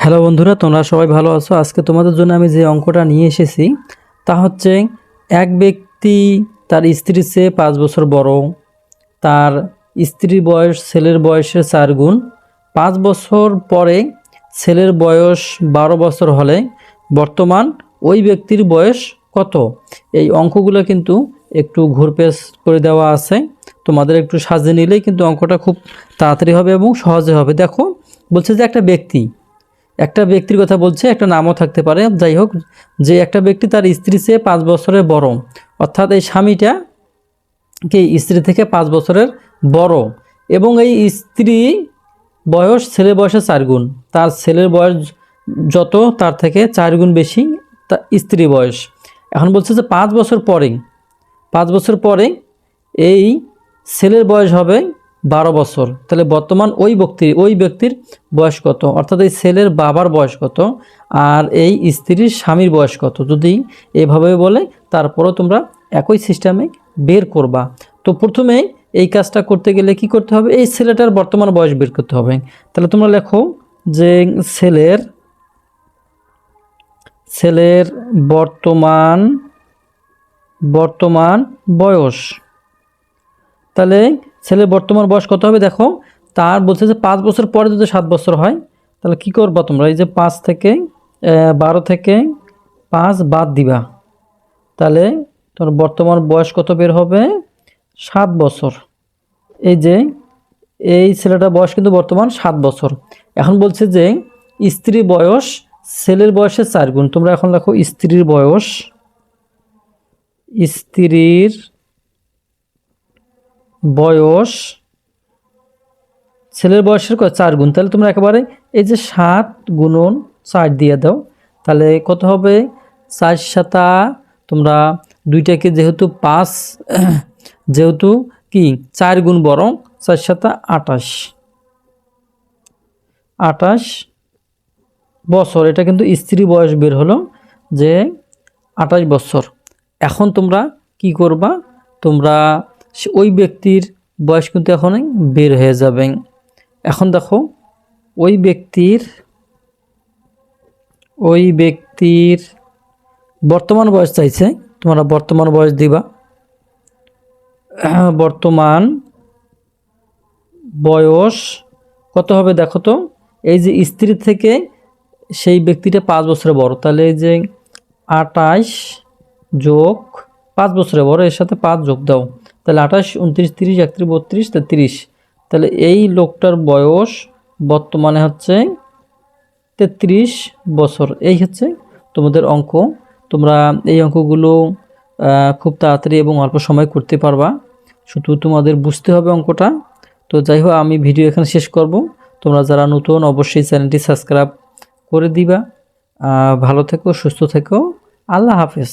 Hello বন্ধুরা, তোমরা সবাই ভালো আছো? আজকে তোমাদের জন্য আমি যে অঙ্কটা নিয়ে এসেছি, তা হচ্ছে এক ব্যক্তি তার স্ত্রীর চেয়ে পাঁচ বছর বড়, তার স্ত্রীর বয়স ছেলের বয়সের চার গুণ, পাঁচ বছর পরে ছেলের বয়স বারো বছর হলে বর্তমান ওই ব্যক্তির বয়স কত? এই অঙ্কগুলো কিন্তু একটু ঘুরপেশ করে দেওয়া আছে। তোমাদের একটু সাজিয়ে নিলেই কিন্তু অঙ্কটা খুব তাড়াতাড়ি হবে এবং সহজে হবে। দেখো, বলছে যে একটা ব্যক্তি একটা ব্যক্তির কথা বলছে, একটা নামও থাকতে পারে। যাই হোক, যে একটা ব্যক্তি তার স্ত্রী চেয়ে পাঁচ বছরের বড়, অর্থাৎ এই স্বামীটা কি স্ত্রী থেকে পাঁচ বছরের বড়। এবং এই স্ত্রী বয়স ছেলের বয়সে চার গুণ। তার ছেলের বয়স যত, তার থেকে চার গুণ বেশি তা স্ত্রী বয়স। এখন বলছে যে পাঁচ বছর পরে পাঁচ বছর পরে এই ছেলের বয়স হবে বারো বছর। তাহলে বর্তমান ওই ব্যক্তির ওই ব্যক্তির বয়স কত? অর্থাৎ এই ছেলের বাবার বয়স কত? আর এই স্ত্রীর স্বামীর বয়স কত? যদি এভাবে বলে, তারপরও তোমরা একই সিস্টেমে বের করবা। তো প্রথমে এই কাজটা করতে গেলে কি করতে হবে? এই ছেলেটার বর্তমান বয়স বের করতে হবে। তাহলে তোমরা লেখো যে ছেলের ছেলের বর্তমান বর্তমান বয়স। তাহলে ছেলের বর্তমান বয়স কত হবে দেখো? তার বলছে যে পাঁচ বছর পরে যদি সাত বছর হয়, তাহলে কি করবা তোমরা? এই যে পাঁচ থেকে বারো থেকে পাঁচ বাদ দিবা। তাহলে তোমার বর্তমান বয়স কত বের হবে? সাত বছর। এই যে, এই ছেলেটার বয়স কিন্তু বর্তমান সাত বছর। এখন বলছে যে স্ত্রীর বয়স ছেলের বয়সের চার গুণ। তোমরা এখন লেখো স্ত্রীর বয়স, স্ত্রীর বয়স, ছেলের বয়সের? চার গুণ। তাহলে তোমরা একেবারে এই যে সাত গুণন চার দিয়ে দাও। তাহলে কত হবে? চার সাতা, তোমরা দুইটাকে যেহেতু পাঁচ, যেহেতু কি? চার গুণ বরং চার সাতা আটাশ আটাশ বছর। এটা কিন্তু স্ত্রী বয়স বের হলো যে আঠাশ বছর। এখন তোমরা কি করবা? তোমরা ওই ব্যক্তির বয়স কিন্তু এখন বের হয়ে যাবে। এখন দেখো, ওই ব্যক্তির ওই ব্যক্তির বর্তমান বয়স চাইছে। তোমরা বর্তমান বয়স দিবা। বর্তমান বয়স কত হবে দেখো তো? এই যে স্ত্রী থেকে সেই ব্যক্তিটা পাঁচ বছরে বড়। তাহলে এই যে আটাইশ যোগ পাঁচ বছরের বড়, এর সাথে পাঁচ যোগ দাও। তাহলে আঠাশ, উনত্রিশ, তিরিশ, একত্রিশ, বত্রিশ, তেত্রিশ। তাহলে এই লোকটার বয়স বর্তমানে হচ্ছে তেত্রিশ বছর। এই হচ্ছে তোমাদের অঙ্ক। তোমরা এই অঙ্কগুলো খুব তাড়াতাড়ি এবং অল্প সময় করতে পারবা। শুধু তোমাদের বুঝতে হবে অঙ্কটা। তো যাই হোক, আমি ভিডিও এখানে শেষ করব। তোমরা যারা নতুন, অবশ্যই চ্যানেলটি সাবস্ক্রাইব করে দিবা। ভালো থেকো, সুস্থ থেকো। আল্লাহ হাফেজ।